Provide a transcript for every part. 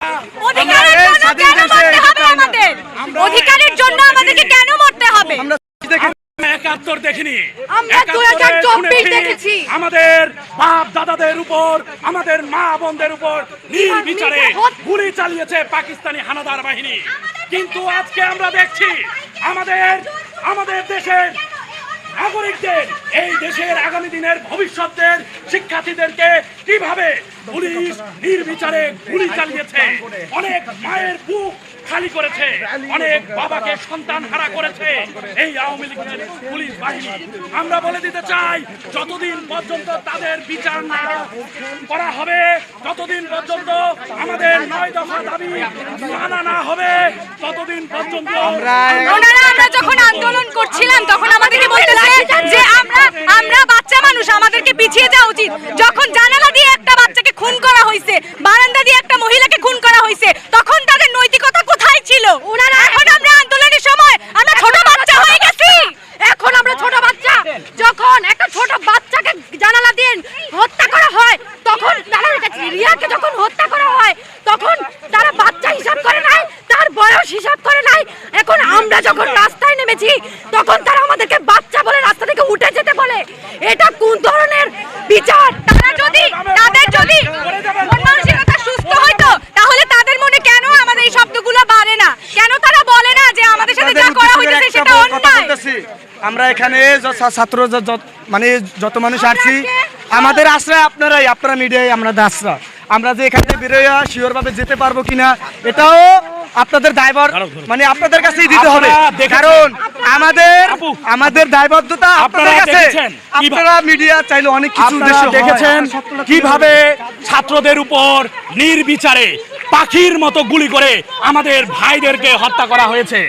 অধিকারের জন্য কেন দেশে মরতে হবে আমাদের? অধিকারের জন্য আমাদেরকে কেন মরতে হবে? একাত্তর দেখিনি। আমরা একাত্তরে 2024 শুনেছি দেখেছি। আমাদের বাপ দাদাদের উপর আমাদের মা বোনদের উপর নির্বিচারে গুলি চালিয়েছে পাকিস্তানি হানাদার বাহিনী। কিন্তু আজকে আমরা দেখছি আমাদের আমাদের দেশের নাগরিকদের এই দেশের আগামী দিনের ভবিষ্যতের শিক্ষার্থীদেরকে কীভাবে পুলিশ নির্বিচারে গুলি চালিয়েছে? অনেক মায়ের বুক খালি করেছে। অনেক বাবাকে সন্তান হারা করেছে। এই আওয়ামী লীগের পুলিশ বাহিনী। আমরা বলে দিতে চাই যতদিন পর্যন্ত তাদের বিচার না করা হবে ততদিন পর্যন্ত আমাদের নয় দফা দাবি মানা না হবে ততদিন পর্যন্ত আমরা যখন আন্দোলন করছিলাম তখন আমাদেরকে বলতেছে যে আমরা আমরা বাচ্চা মানুষ আমাদেরকে পিছিয়ে যাওয়া উচিত যখন জানালা দিয়ে একটা বাচ্চাকে খুন করা হয়েছে বারান্দা দিয়ে একটা মহিলাকে খুন করা হয়েছে তখন তাদের নৈতিকতা কোথায় ছিল ওনারা এখন আমরা আন্দোলনের সময় আমরা ছোট বাচ্চা হয়ে গেছি। এখন আমরা ছোট বাচ্চা। যখন একটা ছোট বাচ্চাকে জানালা দিয়ে হত্যা করা হয় তখন তারা রিয়াকে যখন হত্যা করা হয় তখন তারা বাচ্চা হিসাব করে নাই তার বয়স হিসাব করে নাই। এখন আমরা যখন রাস্তায় নেমেছি তখন তারা আমাদেরকে বাচ্চা বলে রাস্তা থেকে উঠে যেতে বলে। এটা কোন ধরনের বিচার তারা যদি তাদের যদি মন মানসিকতা সুস্থ হইতো তাহলে তাদের মনে কেন আমাদের এই শব্দগুলো বাড়ে না কেন তারা বলে না যে আমাদের সাথে যা করা হইতেছে একটা সেটা বড় কথা অন্যায় বলতেছি আমরা এখানে ছাত্র মানে যত মানুষ আসছি আমাদের আশ্রয় আপনারাই আপনারা মিডিয়ায় আমরা আশ্রয়। আমরা যে এখানে বেরোয়া শিওর ভাবে যেতে পারব কিনা এটাও আপনাদের দায়ভার মানে আপনাদের কাছেই দিতে হবে। কারণ আমাদের আমাদের দায়বদ্ধতা আপনাদের কাছে। আপনারা মিডিয়া চাইলে অনেক কিছু দেখেছেন কীভাবে ছাত্রদের উপর নির্বিচারে পাখির মতো গুলি করে আমাদের ভাইদেরকে হত্যা করা হয়েছে?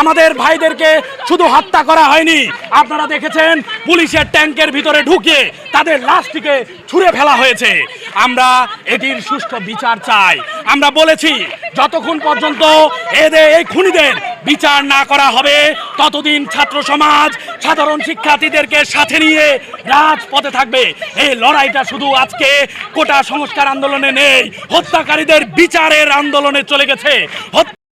আমাদের ভাইদেরকে শুধু হত্যা করা হয়নি। আপনারা দেখেছেন, পুলিশের ট্যাঙ্কের ভিতরে ঢুকিয়ে তাদের লাশটিকে ছুঁড়ে ফেলা হয়েছে। আমরা এটির সুষ্ঠু বিচার চাই। আমরা বলেছি, যতক্ষণ পর্যন্ত এদের এই খুনিদের বিচার না করা হবে, ততদিন ছাত্র সমাজ সাধারণ শিক্ষার্থীদেরকে সাথে নিয়ে রাজপথে থাকবে। এই লড়াইটা শুধু আজকে কোটা সংস্কার আন্দোলনে নেই, হত্যাকারীদের বিচারের আন্দোলনে চলে গেছে।